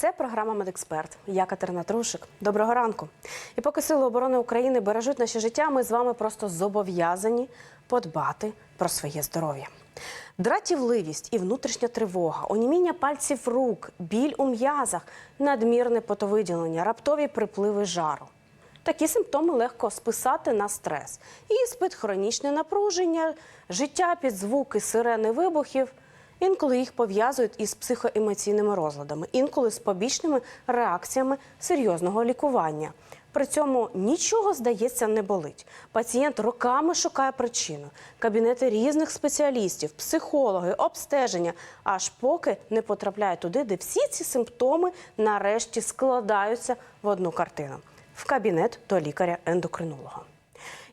Це програма Медексперт. Я Катерина Трушик. Доброго ранку. І поки сили оборони України бережуть наше життя, ми з вами просто зобов'язані подбати про своє здоров'я. Дратівливість і внутрішня тривога, оніміння пальців рук, біль у м'язах, надмірне потовиділення, раптові припливи жару. Такі симптоми легко списати на стрес. Іспит, хронічне напруження, життя під звуки сирени вибухів. Інколи їх пов'язують із психоемоційними розладами, інколи з побічними реакціями серйозного лікування. При цьому нічого, здається, не болить. Пацієнт роками шукає причину. Кабінети різних спеціалістів, психологи, обстеження, аж поки не потрапляє туди, де всі ці симптоми нарешті складаються в одну картину в кабінет до лікаря-ендокринолога.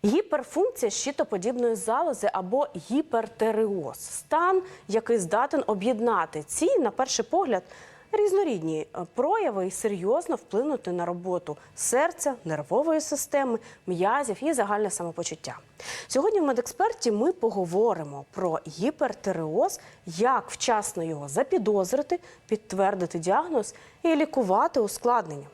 Гіперфункція щитоподібної залози або гіпертереоз стан, який здатен об'єднати ці, на перший погляд, різнорідні прояви і серйозно вплинути на роботу серця, нервової системи, м'язів і загальне самопочуття. Сьогодні в медексперті ми поговоримо про гіпертереоз, як вчасно його запідозрити, підтвердити діагноз і лікувати ускладнення.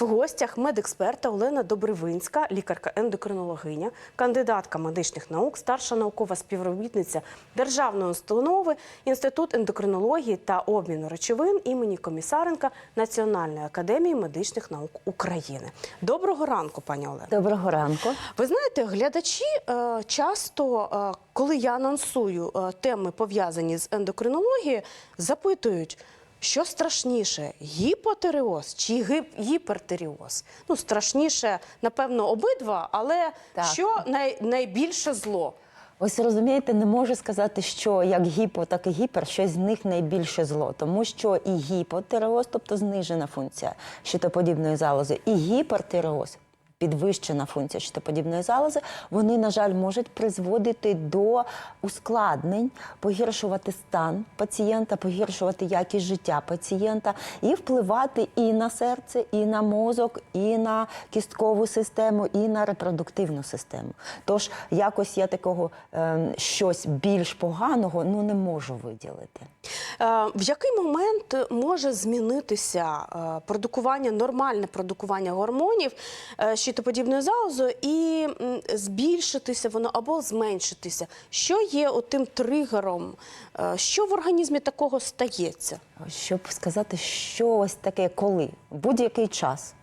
В гостях медексперта Олена Добривинська, лікарка-ендокринологиня, кандидатка медичних наук, старша наукова співробітниця Державної установи, Інститут ендокринології та обміну речовин імені Комісаренка Національної академії медичних наук України. Доброго ранку, пані Олена. Доброго ранку. Ви знаєте, глядачі е, часто, е, коли я анонсую е, теми пов'язані з ендокринологією, запитують. Що страшніше, гіпотереоз чи гіп- гіпертереоз? Ну, страшніше, напевно, обидва, але Так. що най- найбільше зло? Ось розумієте, не можу сказати, що як гіпо, так і гіпер, щось з них найбільше зло, тому що і гіпотереоз, тобто знижена функція щитоподібної залози, і гіпертиреоз. Підвищена функція щитоподібної залози, вони, на жаль, можуть призводити до ускладнень, погіршувати стан пацієнта, погіршувати якість життя пацієнта і впливати і на серце, і на мозок, і на кісткову систему, і на репродуктивну систему. Тож якось я такого е, щось більш поганого ну не можу виділити. Е, В який момент може змінитися е, продукування, нормальне продукування гормонів щитоподібною залозою і збільшитися воно або зменшитися? Що є тим тригером? Е, Що в організмі такого стається? Щоб сказати, що ось таке, коли будь-який час.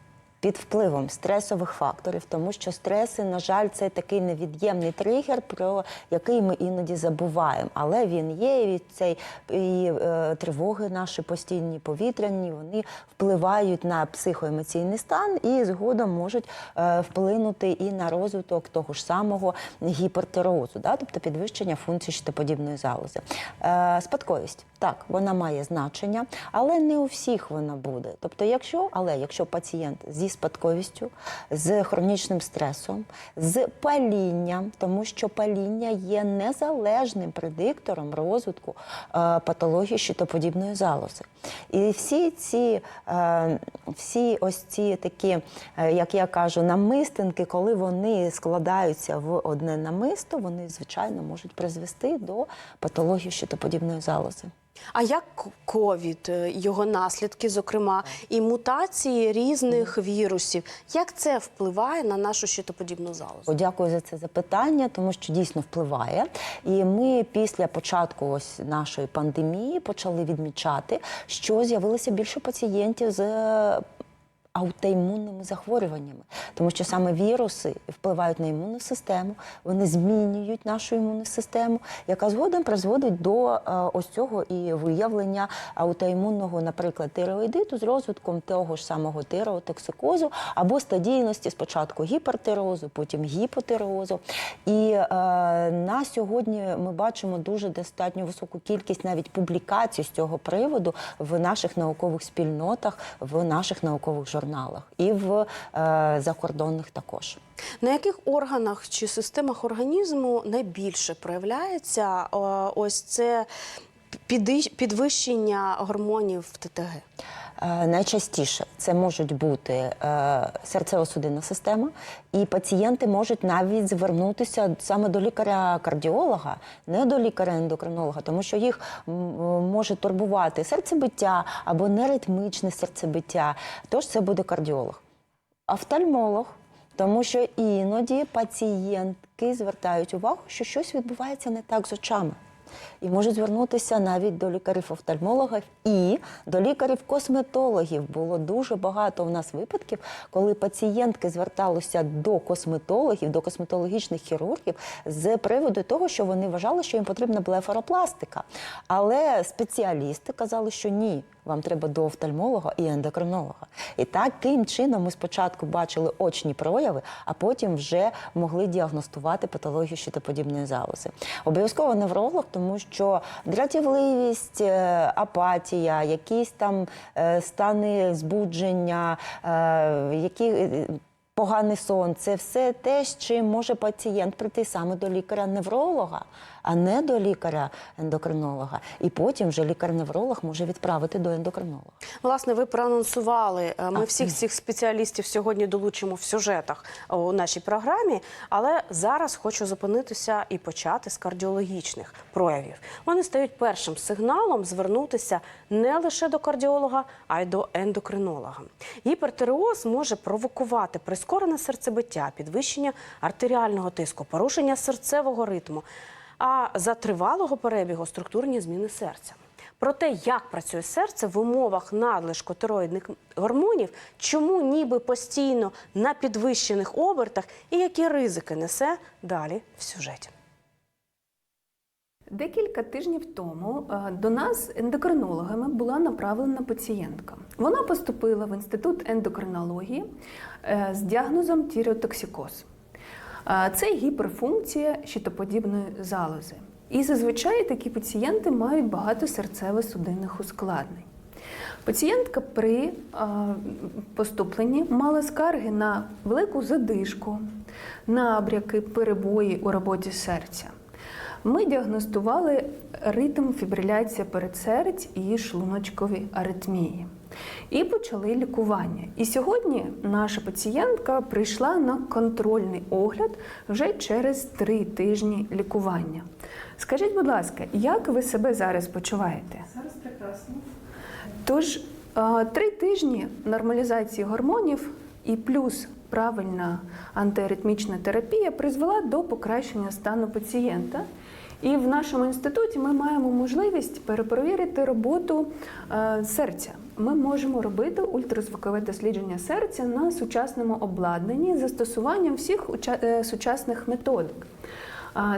Під впливом стресових факторів, тому що стреси, на жаль, це такий невід'ємний тригер, про який ми іноді забуваємо. Але він є, і від цей і е, тривоги наші постійні повітряні, вони впливають на психоемоційний стан і згодом можуть е, вплинути і на розвиток того ж самого гіпертерозу, да? тобто підвищення функцій щитоподібної залози. Е, спадковість, так, вона має значення, але не у всіх вона буде. Тобто, якщо, але якщо пацієнт зі спадковістю, з хронічним стресом, з палінням, тому що паління є незалежним предиктором розвитку е, патології щитоподібної залози. І всі ці, е, всі ось ці такі, е, як я кажу, намистинки, коли вони складаються в одне намисто, вони звичайно можуть призвести до патології щитоподібної залози. А як ковід, е, його наслідки, зокрема, і мутації різних вірусів, як це впливає на нашу щитоподібну залозу? Дякую за це запитання, тому що дійсно впливає. І ми після початку ось нашої пандемії почали відмічати, що з'явилося більше пацієнтів з. Аутоімунними захворюваннями, тому що саме віруси впливають на імунну систему, вони змінюють нашу імунну систему, яка згодом призводить до е, ось цього і виявлення аутоімунного, наприклад, тиреоїдиту з розвитком того ж самого тиреотоксикозу або стадійності спочатку гіпертиреозу, потім гіпотиреозу. І е, на сьогодні ми бачимо дуже достатньо високу кількість навіть публікацій з цього приводу в наших наукових спільнотах, в наших наукових журналах і в е, закордонних також. На яких органах чи системах організму найбільше проявляється е, ось це підвищення гормонів в ТТГ? Е, Найчастіше це можуть бути е, серцево-судинна система, і пацієнти можуть навіть звернутися саме до лікаря-кардіолога, не до лікаря-ендокринолога, тому що їх може турбувати серцебиття або неритмичне серцебиття. Тож це буде кардіолог. Офтальмолог, тому що іноді пацієнтки звертають увагу, що щось відбувається не так з очами. І можуть звернутися навіть до лікарів-офтальмологів і до лікарів-косметологів. Було дуже багато в нас випадків, коли пацієнтки зверталися до косметологів, до косметологічних хірургів з приводу того, що вони вважали, що їм потрібна блефаропластика. Але спеціалісти казали, що ні, вам треба до офтальмолога і ендокринолога. І таким чином ми спочатку бачили очні прояви, а потім вже могли діагностувати патологію щитоподібної залози. Обов'язково невролог, тому що дратівливість, е, апатія, якісь там е, стани збудження, е, які. Поганий сон це все те, з чим може пацієнт прийти саме до лікаря-невролога, а не до лікаря-ендокринолога. І потім вже лікар-невролог може відправити до ендокринолога. Власне, ви проанонсували. е, Ми всіх цих спеціалістів сьогодні долучимо в сюжетах е, у нашій програмі. Але зараз хочу зупинитися і почати з кардіологічних проявів. Вони стають першим сигналом звернутися не лише до кардіолога, а й до ендокринолога. Гіпертиреоз може провокувати прискорене серцебиття, підвищення артеріального тиску, порушення серцевого ритму, а за тривалого перебігу структурні зміни серця. Про те, як працює серце в умовах надлишку тироїдних гормонів, чому ніби постійно на підвищених обертах і які ризики несе далі в сюжеті. Декілька тижнів тому е, до нас ендокринологами була направлена пацієнтка. Вона поступила в інститут ендокринології е, з діагнозом тіреотоксикоз. Це гіперфункція щитоподібної залози. І зазвичай такі пацієнти мають багато серцево-судинних ускладнень. Пацієнтка при поступленні мала скарги на велику задишку, набряки, перебої у роботі серця. Ми діагностували ритм фібриляція передсердь і шлуночкові аритмії. І почали лікування. І сьогодні наша пацієнтка прийшла на контрольний огляд вже через три тижні лікування. Скажіть, будь ласка, як ви себе зараз почуваєте? Зараз прекрасно. Тож три тижні нормалізації гормонів і плюс правильна антиаритмічна терапія призвела до покращення стану пацієнта. І в нашому інституті ми маємо можливість перепровірити роботу е, серця. Ми можемо робити ультразвукове дослідження серця на сучасному обладнанні з застосуванням всіх е, сучасних методик.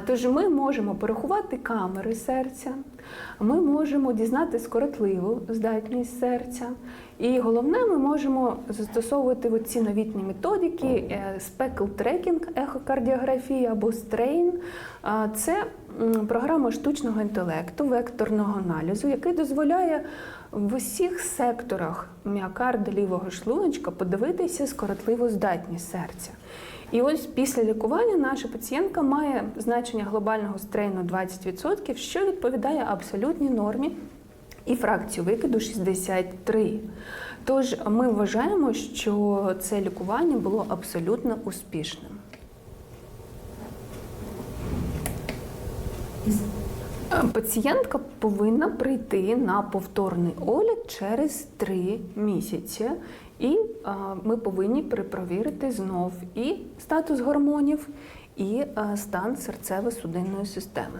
Тож ми можемо порахувати камери серця, ми можемо дізнати скоротливу здатність серця. І головне, ми можемо застосовувати ці новітні методики е, спекл трекінг, ехокардіографія або стрейн. Це програма штучного інтелекту, векторного аналізу, який дозволяє в усіх секторах міокарда лівого шлуночка подивитися скоротливу здатність серця. І ось після лікування наша пацієнтка має значення глобального стрейну 20%, що відповідає абсолютній нормі і фракцію викиду 63. Тож ми вважаємо, що це лікування було абсолютно успішним. Е, Пацієнтка повинна прийти на повторний огляд через три місяці, і е, ми повинні перепровірити знов і статус гормонів, і е, стан серцево-судинної системи.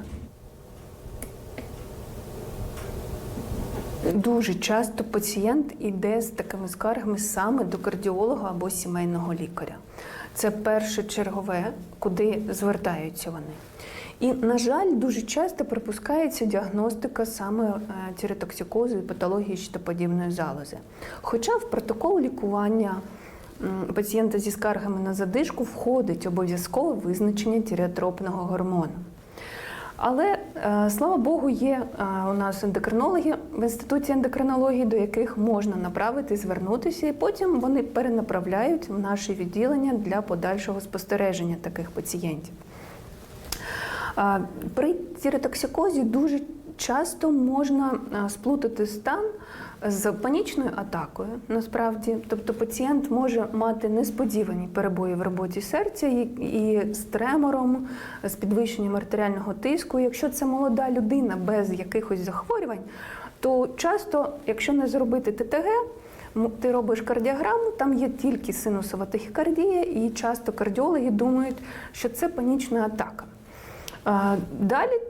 Дуже часто пацієнт іде з такими скаргами саме до кардіолога або сімейного лікаря. Це першочергове, куди звертаються вони. І, на жаль, дуже часто припускається діагностика саме е, тіреотоксикозу і патології щитоподібної залози. Хоча в протокол лікування пацієнта зі скаргами на задишку входить обов'язкове визначення тіреотропного гормону. Але е, слава Богу, є е, у нас ендокринологи в інституті ендокринології, до яких можна направити, звернутися, і потім вони перенаправляють в наші відділення для подальшого спостереження таких пацієнтів. При тіреотоксикозі дуже часто можна сплутати стан з панічною атакою. Насправді, тобто пацієнт може мати несподівані перебої в роботі серця і з тремором, з підвищенням артеріального тиску. Якщо це молода людина без якихось захворювань, то часто, якщо не зробити ТТГ, ти робиш кардіограму, там є тільки синусова тахікардія, і часто кардіологи думають, що це панічна атака. Далі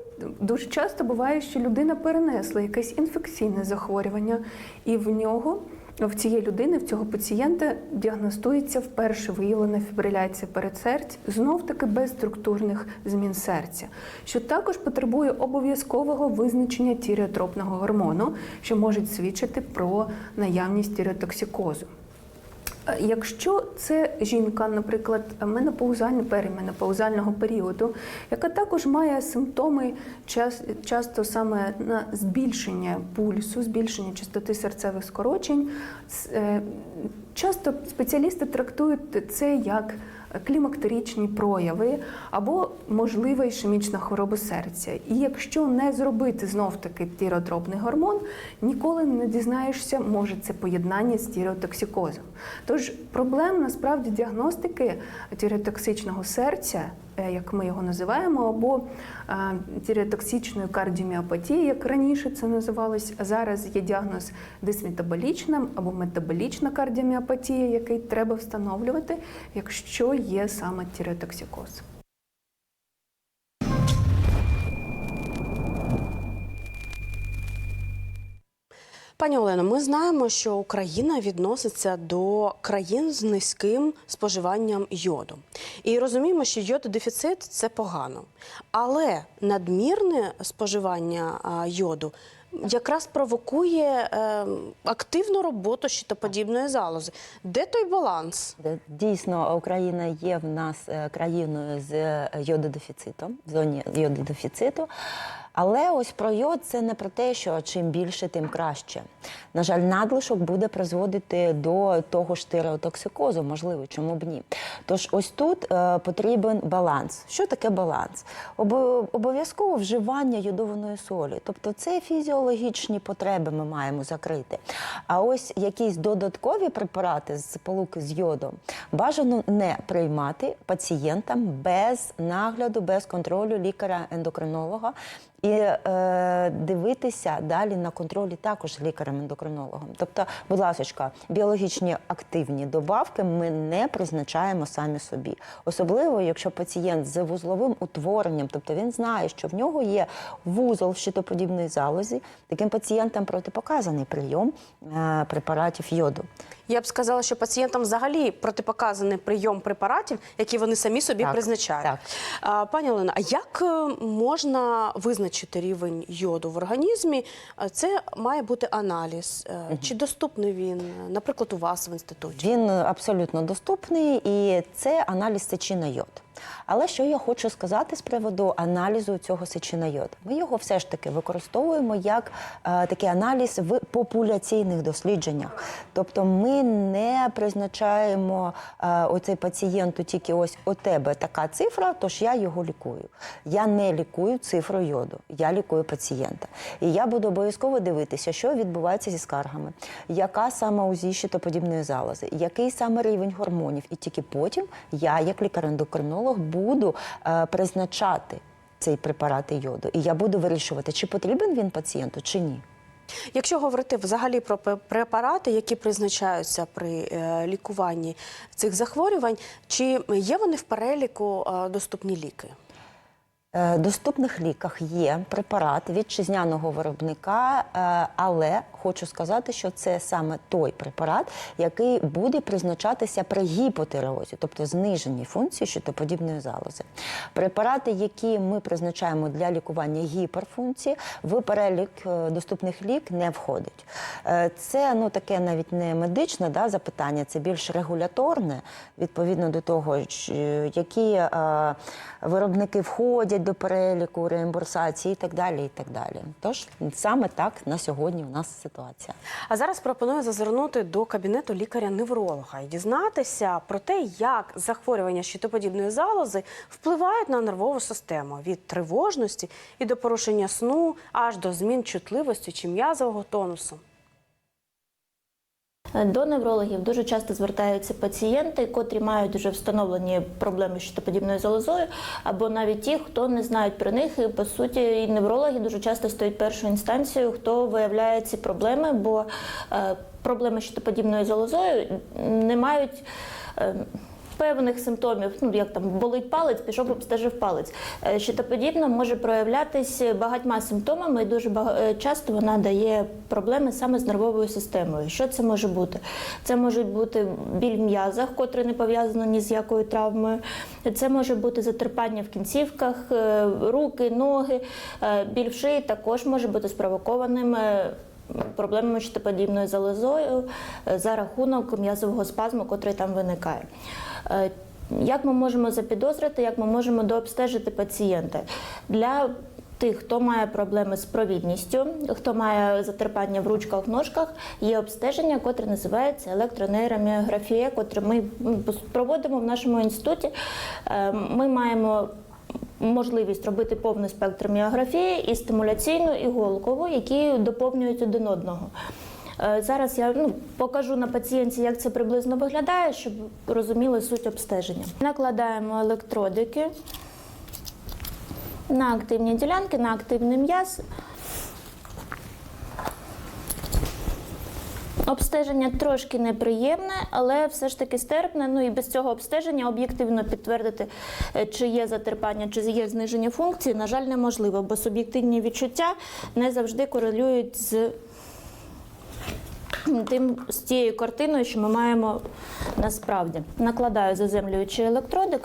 дуже часто буває, що людина перенесла якесь інфекційне захворювання, і в нього, в цієї людини, в цього пацієнта діагностується вперше виявлена фібриляція передсердь, знов таки без структурних змін серця, що також потребує обов'язкового визначення тіріотропного гормону, що може свідчити про наявність тіріотоксикозу. Якщо це жінка, наприклад, менопаузального переменопаузального періоду, яка також має симптоми час- часто саме на збільшення пульсу, збільшення частоти серцевих скорочень, е, часто спеціалісти трактують це як клімактерічні прояви або можлива ішемічна хвороба серця. І якщо не зробити знов таки тіротропний гормон, ніколи не дізнаєшся, може це поєднання з тіріотоксикозом. Тож проблем насправді діагностики тіротоксичного серця, як ми його називаємо, або е, кардіоміопатією, кардіоміопатії, як раніше це називалось. Зараз є діагноз дисметаболічна або метаболічна кардіоміопатія, який треба встановлювати, якщо є саме тіріотоксикоз. Пані Олено, ми знаємо, що Україна відноситься до країн з низьким споживанням йоду. І розуміємо, що йододефіцит це погано. Але надмірне споживання йоду якраз провокує е, активну роботу щитоподібної залози. Де той баланс? Дійсно, Україна є в нас е, країною з е, йододефіцитом, в зоні йододефіциту. Але ось про йод це не про те, що чим більше, тим краще. На жаль, надлишок буде призводити до того ж тиреотоксикозу, можливо, чому б ні. Тож ось тут е, потрібен баланс. Що таке баланс? Обо- Обов'язково вживання йодованої солі. Тобто це фізіологічні потреби ми маємо закрити. А ось якісь додаткові препарати з полуки з йодом бажано не приймати пацієнтам без нагляду, без контролю лікаря-ендокринолога. І е, дивитися далі на контролі також лікарем-ендокринологом. Тобто, будь ласка, біологічні активні добавки ми не призначаємо самі собі. Особливо, якщо пацієнт з вузловим утворенням, тобто він знає, що в нього є вузол в щитоподібної залозі, таким пацієнтам протипоказаний прийом е, препаратів йоду. Я б сказала, що пацієнтам взагалі протипоказаний прийом препаратів, які вони самі собі Так, призначають. так. А, пані Олена, а як е, можна визначити рівень йоду в організмі? Це має бути аналіз. Угу. Чи доступний він, е, наприклад, у вас в інституті? Він абсолютно доступний і це аналіз сечі на йод. Але що я хочу сказати з приводу аналізу цього сечі на йод? Ми його все ж таки використовуємо як е, такий аналіз в популяційних дослідженнях. Тобто ми не призначаємо е, оцей пацієнту тільки ось у тебе така цифра, тож я його лікую. Я не лікую цифру йоду, я лікую пацієнта. І я буду обов'язково дивитися, що відбувається зі скаргами, яка саме УЗІ щитоподібної залози, який саме рівень гормонів. І тільки потім я, як лікар-ендокринолог, буду е, призначати цей препарат йоду. І я буду вирішувати, чи потрібен він пацієнту, чи ні. Якщо говорити взагалі про препарати, які призначаються при е, лікуванні цих захворювань, чи є вони в переліку е, доступні ліки? Е, Доступних ліках є препарат вітчизняного виробника, е, але хочу сказати, що це саме той препарат, який буде призначатися при гіпотиреозі, тобто зниженій функції щитоподібної залози. Препарати, які ми призначаємо для лікування гіперфункції, в перелік е, доступних лік не входить. Це ну таке навіть не медичне да, запитання, це більш регуляторне, відповідно до того, які виробники входять до переліку реімбурсації і так далі. І так далі. Тож саме так на сьогодні у нас ситуація. А зараз пропоную зазирнути до кабінету лікаря-невролога і дізнатися про те, як захворювання щитоподібної залози впливають на нервову систему від тривожності і до порушення сну аж до змін чутливості чи м'язового тонусу. Е, До неврологів дуже часто звертаються пацієнти, котрі мають вже встановлені проблеми з щитоподібною залозою, або навіть ті, хто не знають про них. І по суті, і неврологи дуже часто стають першою інстанцією, хто виявляє ці проблеми, бо е, проблеми з щитоподібною залозою не мають. Певних симптомів, ну як там болить палець, пішов обстежив палець. Е, Щитоподібна може проявлятись багатьма симптомами, і дуже бага- е, часто вона дає проблеми саме з нервовою системою. Що це може бути? Це можуть бути біль в м'язах, котре не пов'язано ні з якою травмою. Це може бути затерпання в кінцівках, е, руки, ноги, біль в шиї також може бути спровокованим. Проблемами щитоподібною залозою за рахунок м'язового спазму, котрий там виникає. Е, Як ми можемо запідозрити, як ми можемо дообстежити пацієнта? Для тих, хто має проблеми з провідністю, хто має затерпання в ручках, ножках, є обстеження, котре називається електронейроміографія, котре ми проводимо в нашому інституті. Е, Ми маємо можливість робити повний спектр міографії і стимуляційну, і голкову, які доповнюють один одного. Е, Зараз я ну, покажу на пацієнті, як це приблизно виглядає, щоб розуміли суть обстеження. Накладаємо електродики на активні ділянки, на активний м'яз. Обстеження трошки неприємне, але все ж таки стерпне. Ну і без цього обстеження об'єктивно підтвердити, е, чи є затерпання, чи є зниження функції, на жаль, неможливо, бо суб'єктивні відчуття не завжди корелюють з тим з тією картиною, що ми маємо насправді. Накладаю заземлюючий електродик.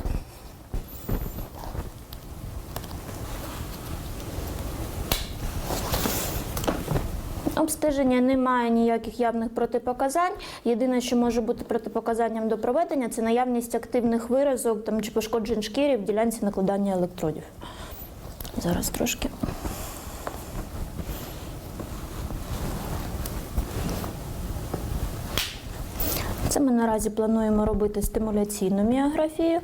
Обстеження не має ніяких явних протипоказань. Єдине, що може бути протипоказанням до проведення, це наявність активних виразок там, чи пошкоджень шкіри в ділянці накладання електродів. Зараз трошки. Ми наразі плануємо робити стимуляційну міографію.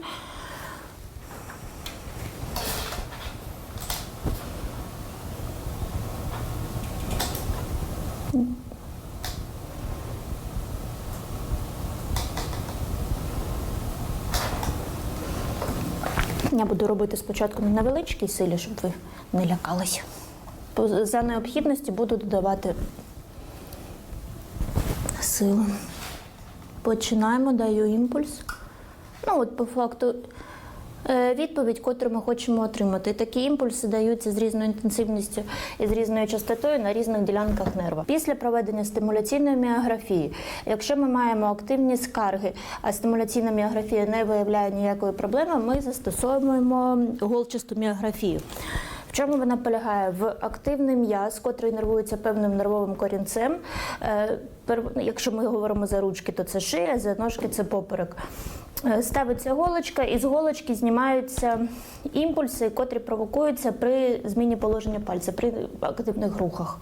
Я буду робити спочатку на невеличкій силі, щоб ви не лякалися. За необхідності буду додавати силу. Починаємо, даю імпульс. Ну, от по факту е, відповідь, котру ми хочемо отримати. Такі імпульси даються з різною інтенсивністю і з різною частотою на різних ділянках нерва. Після проведення стимуляційної міографії, якщо ми маємо активні скарги, а стимуляційна міографія не виявляє ніякої проблеми, ми застосовуємо голчасту міографію. Чому вона полягає? В активний м'яз, котрий нервується певним нервовим корінцем. Е, Якщо ми говоримо за ручки, то це шия, за ножки це поперек. Е, Ставиться голочка, і з голочки знімаються імпульси, котрі провокуються при зміні положення пальця, при активних рухах.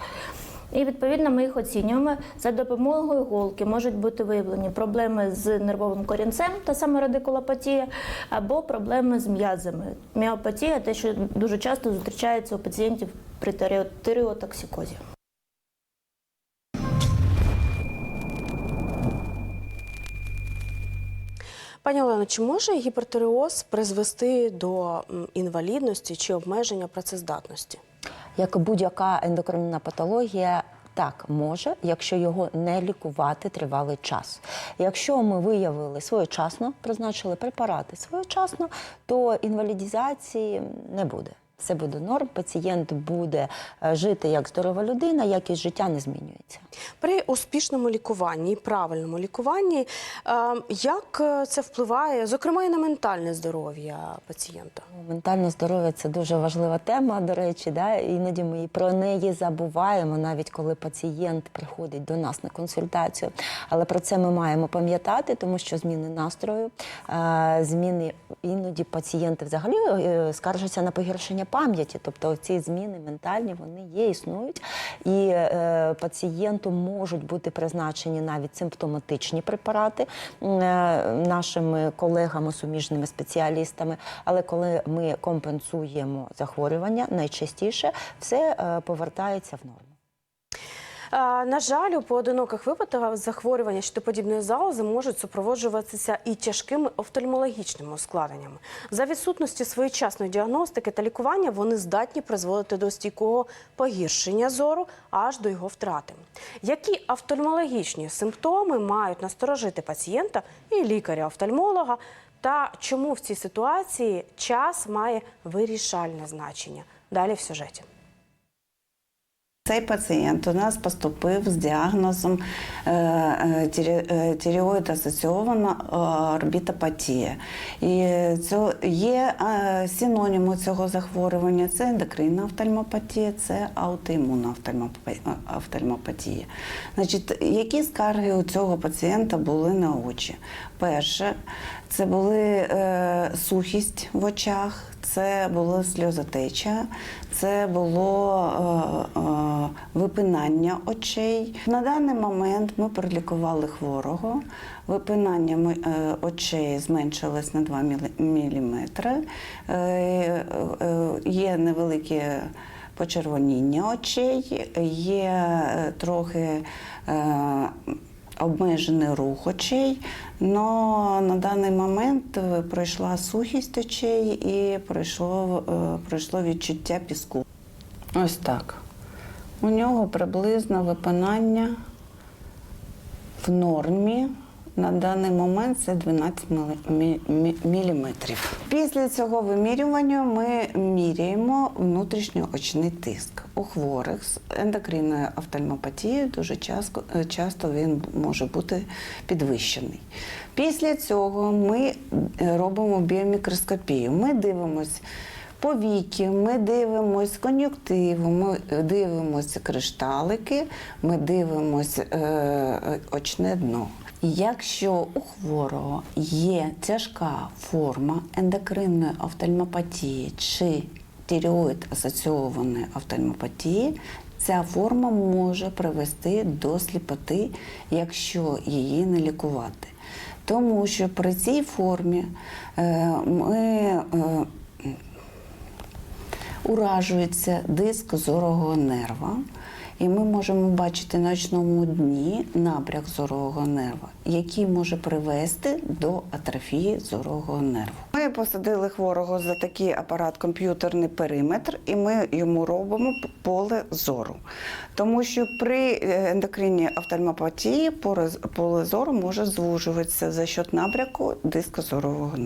І відповідно ми їх оцінюємо. За допомогою голки можуть бути виявлені проблеми з нервовим корінцем, та саме радикулопатія, або проблеми з м'язами. Міопатія те, що дуже часто зустрічається у пацієнтів при тирео- тиреотоксикозі. Пані Олено, чи може гіпертиреоз призвести до інвалідності чи обмеження працездатності? Як будь-яка ендокринна патологія. Так, може, якщо його не лікувати тривалий час. Якщо ми виявили своєчасно, призначили препарати своєчасно, то інвалідізації не буде. Все буде норм, пацієнт буде е, жити як здорова людина, якість життя не змінюється. При успішному лікуванні, і правильному лікуванні, е, як е, це впливає, зокрема, і на ментальне здоров'я пацієнта? Ментальне здоров'я це дуже важлива тема, до речі, да? іноді ми про неї забуваємо, навіть коли пацієнт приходить до нас на консультацію. Але про це ми маємо пам'ятати, тому що зміни настрою, зміни іноді пацієнти взагалі скаржаться на погіршення пам'яті. Тобто ці зміни ментальні вони є, існують, і е, пацієнту можуть бути призначені навіть симптоматичні препарати е, нашими колегами, суміжними спеціалістами. Але коли ми компенсуємо захворювання, найчастіше все е, повертається в норму. На жаль, у поодиноких випадках захворювання щитоподібної залози можуть супроводжуватися і тяжкими офтальмологічними ускладненнями. За відсутності своєчасної діагностики та лікування вони здатні призводити до стійкого погіршення зору аж до його втрати. Які офтальмологічні симптоми мають насторожити пацієнта і лікаря-офтальмолога? Та чому в цій ситуації час має вирішальне значення? Далі в сюжеті. Цей пацієнт у нас поступив з діагнозом е, е, е, тіреоїд асоційована орбітопатія. І це є синоніми цього захворювання. Це ендокринна офтальмопатія, це аутоімунна офтальмопатія. Значить, які скарги у цього пацієнта були на очі? Перше, це були е, сухість в очах, це була сльозотеча, це було е, е, випинання очей. На даний момент ми пролікували хворого. Випинання е, очей зменшилось на 2 мм. Є невелике почервоніння очей, є е, трохи. е, Обмежений рух очей, але на даний момент е, пройшла сухість очей і пройшло, е, пройшло відчуття піску. Ось так. У нього приблизно випинання в нормі. На даний момент це 12 мм. Після цього вимірювання ми міряємо внутрішньоочний тиск. У хворих з ендокринною офтальмопатією дуже часто, е, часто він може бути підвищений. Після цього ми е, робимо біомікроскопію. Ми дивимося повіки, ми дивимося кон'юктиву, ми дивимося кришталики, ми дивимося е, очне дно. Якщо у хворого є тяжка форма ендокринної офтальмопатії чи тіреоїд асоційованої офтальмопатії, ця форма може привести до сліпоти, якщо її не лікувати. Тому що при цій формі е, ми е, уражується диск зорого нерва, і ми можемо бачити на очному дні набряк зорового нерва, який може привести до атрофії зорового нерву. Ми посадили хворого за такий апарат комп'ютерний периметр, і ми йому робимо поле зору. Тому що при е, ендокринній офтальмопатії поле- зору може звужуватися за счет набряку диска зорового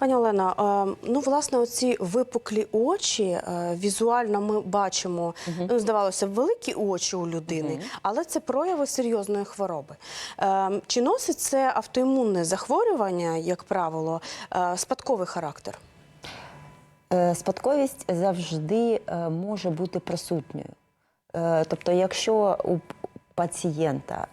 Пані Олена, е, ну власне, оці випуклі очі е, візуально ми бачимо. Ну, здавалося, великі очі у людини, але це прояви серйозної хвороби. Е, Чи носить це автоімунне захворювання, як правило, спадковий характер? Спадковість завжди може бути присутньою. Тобто, якщо у пацієнта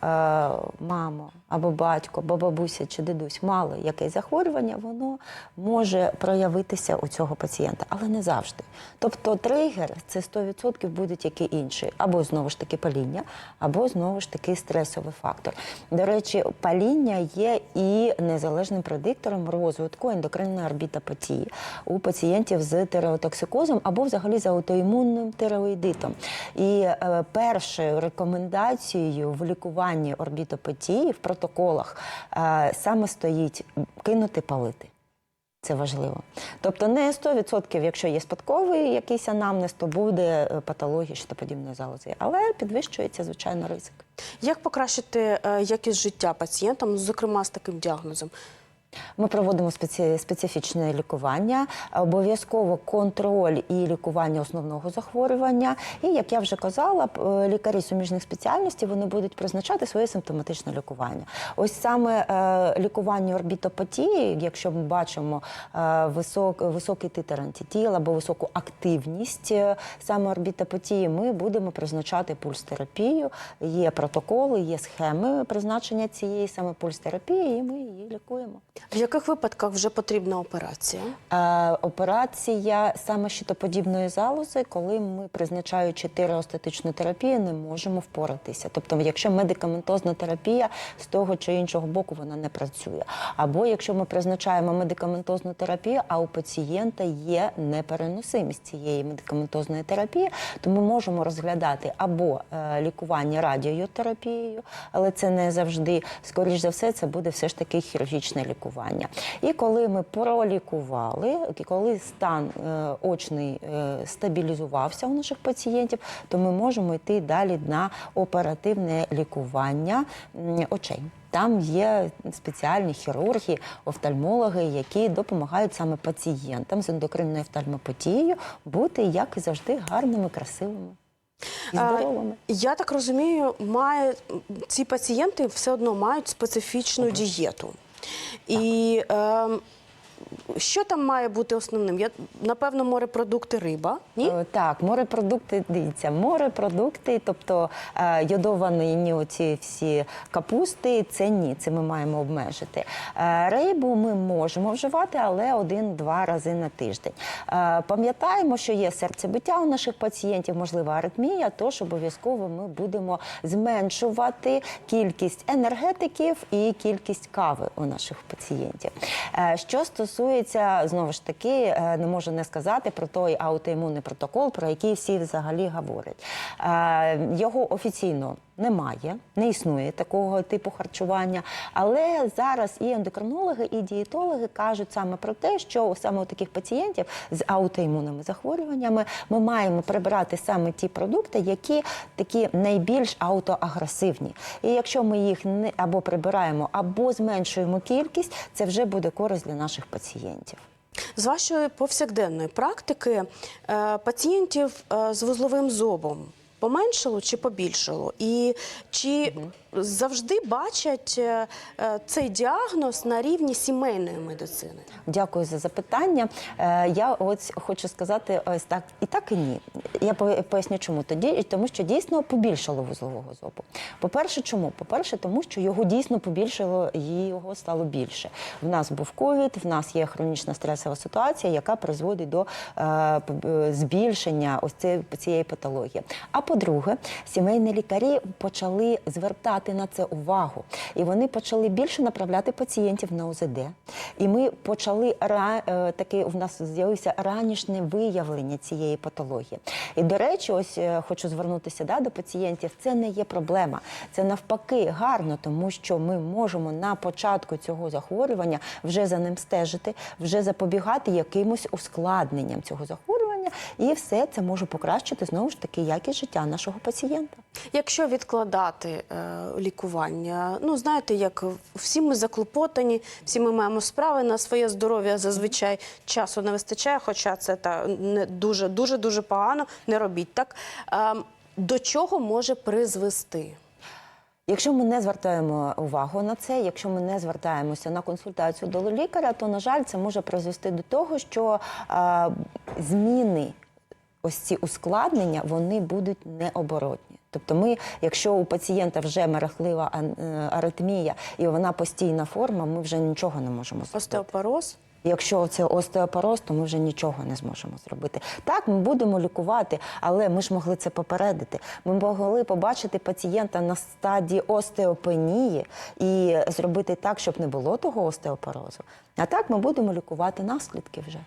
мама або батько, або бабуся чи дідусь мали якесь захворювання, воно може проявитися у цього пацієнта, але не завжди. Тобто тригер це 100% будь-який інший, або знову ж таки паління, або знову ж таки стресовий фактор. До речі, паління є і незалежним предиктором розвитку ендокринної орбітопатії у пацієнтів з тиреотоксикозом або взагалі з аутоімунним тиреоїдитом. І е, першою рекомендацією в лікуванні орбітопатії в протоколах е, саме стоїть кинути палити. Це важливо. Тобто не 100%, якщо є спадковий якийсь анамнез, то буде патологія патологія щитоподібної залози. Але підвищується, звичайно, ризик. Як покращити е, якість життя пацієнтам, зокрема з таким діагнозом? Ми проводимо спеці... специфічне лікування, обов'язково контроль і лікування основного захворювання. І як я вже казала, лікарі суміжних спеціальностей вони будуть призначати своє симптоматичне лікування. Ось саме е, лікування орбітопатії, якщо ми бачимо е, висок... високий титр антитіл або високу активність е, саме орбітопатії, ми будемо призначати пульстерапію. Є протоколи, є схеми призначення цієї саме пульстерапії, і ми її лікуємо. В яких випадках вже потрібна операція? Е, Операція саме щитоподібної залози, коли ми, призначаючи тиреостатичну терапію, не можемо впоратися. Тобто, якщо медикаментозна терапія з того чи іншого боку вона не працює. Або якщо ми призначаємо медикаментозну терапію, а у пацієнта є непереносимість цієї медикаментозної терапії, то ми можемо розглядати або е, лікування радіотерапією, але це не завжди, скоріш за все, це буде все ж таки хірургічне лікування. І коли ми пролікували, і коли стан е, очний е, стабілізувався у наших пацієнтів, то ми можемо йти далі на оперативне лікування очей. Там є спеціальні хірурги, офтальмологи, які допомагають саме пацієнтам з ендокринною офтальмопатією бути, як і завжди, гарними, красивими і здоровими. Я так розумію, має ці пацієнти все одно мають специфічну дієту. І е, що там має бути основним? Я напевно морепродукти, риба. Ні? Е, Так, морепродукти, дивіться, морепродукти, тобто е, йодовані оці всі капусти, це ні, це ми маємо обмежити. Е, Рибу ми можемо вживати, але один-два рази на тиждень. Пам'ятаємо, що є серцебиття у наших пацієнтів, можливо, аритмія, тож обов'язково ми будемо зменшувати кількість енергетиків і кількість кави у наших пацієнтів. Що стосується знову ж таки, е, не можу не сказати про той аутоімунний протокол, про який всі взагалі говорять. Е, Його офіційно немає, не існує такого типу харчування. Але зараз і ендокринологи, і дієтологи кажуть саме про те, що саме у таких пацієнтів з аутоімунними захворюваннями ми маємо прибирати саме ті продукти, які такі найбільш аутоагресивні. І якщо ми їх не або прибираємо, або зменшуємо кількість, це вже буде користь для наших пацієнтів. З вашої повсякденної практики е, пацієнтів е, з вузловим зобом поменшало чи побільшало? І чи завжди бачать е, е, цей діагноз на рівні сімейної медицини? Дякую за запитання. Е, Я ось хочу сказати ось так і так, і ні. Я поясню, чому тоді, тому що дійсно побільшало вузлового зобу. По-перше, чому? По-перше, тому що його дійсно побільшало його стало більше. В нас був ковід, в нас є хронічна стресова ситуація, яка призводить до збільшення ось цієї патології. А по-друге, сімейні лікарі почали звертати на це увагу, і вони почали більше направляти пацієнтів на ОЗД. І ми почали е, таки у нас з'явився ранішнє виявлення цієї патології. І до речі, ось е, хочу звернутися да, до пацієнтів. Це не є проблема. Це навпаки гарно, тому що ми можемо на початку цього захворювання вже за ним стежити, вже запобігати якимось ускладненням цього захворювання, і все це може покращити знову ж таки якість життя нашого пацієнта. Якщо відкладати е, лікування, ну знаєте, як всі ми заклопотані, всі ми маємо справи на своє здоров'я. Зазвичай часу не вистачає, хоча це та не дуже дуже дуже погано. Не робіть так. Е, до чого може призвести? Якщо ми не звертаємо увагу на це, якщо ми не звертаємося на консультацію до лікаря, то на жаль, це може призвести до того, що а, зміни, ось ці ускладнення, вони будуть необоротні. Тобто, ми, якщо у пацієнта вже мерехлива е, аритмія і вона постійна форма, ми вже нічого не можемо зробити. Остеопороз? Якщо це остеопороз, то ми вже нічого не зможемо зробити. Так, ми будемо лікувати, але ми ж могли це попередити. Ми могли побачити пацієнта на стадії остеопенії і зробити так, щоб не було того остеопорозу. А так ми будемо лікувати наслідки вже.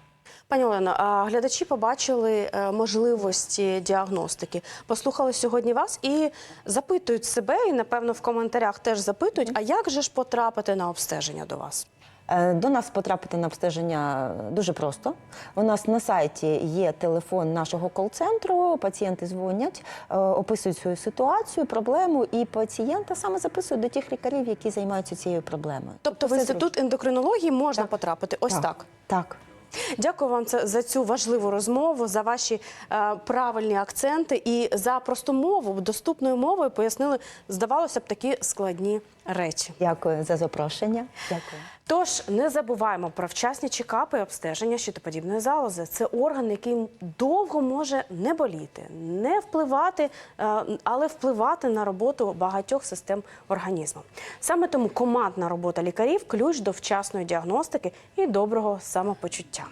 Пані Олено, а глядачі побачили е, можливості діагностики, послухали сьогодні вас і запитують себе, і напевно в коментарях теж запитують, а як же ж потрапити на обстеження до вас? Е, До нас потрапити на обстеження дуже просто. У нас на сайті є телефон нашого кол-центру. Пацієнти дзвонять, е, описують свою ситуацію, проблему, і пацієнта саме записують до тих лікарів, які займаються цією проблемою. Тобто в інститут ендокринології можна потрапити ось так. Так. Дякую вам за цю важливу розмову, за ваші е, правильні акценти і за просту мову, доступною мовою пояснили, здавалося б, такі складні речі. Дякую за запрошення. Дякую. Тож не забуваємо про вчасні чекапи і обстеження щитоподібної залози. Це орган, який довго може не боліти, не впливати, е, але впливати на роботу багатьох систем організму. Саме тому командна робота лікарів ключ до вчасної діагностики і доброго самопочуття.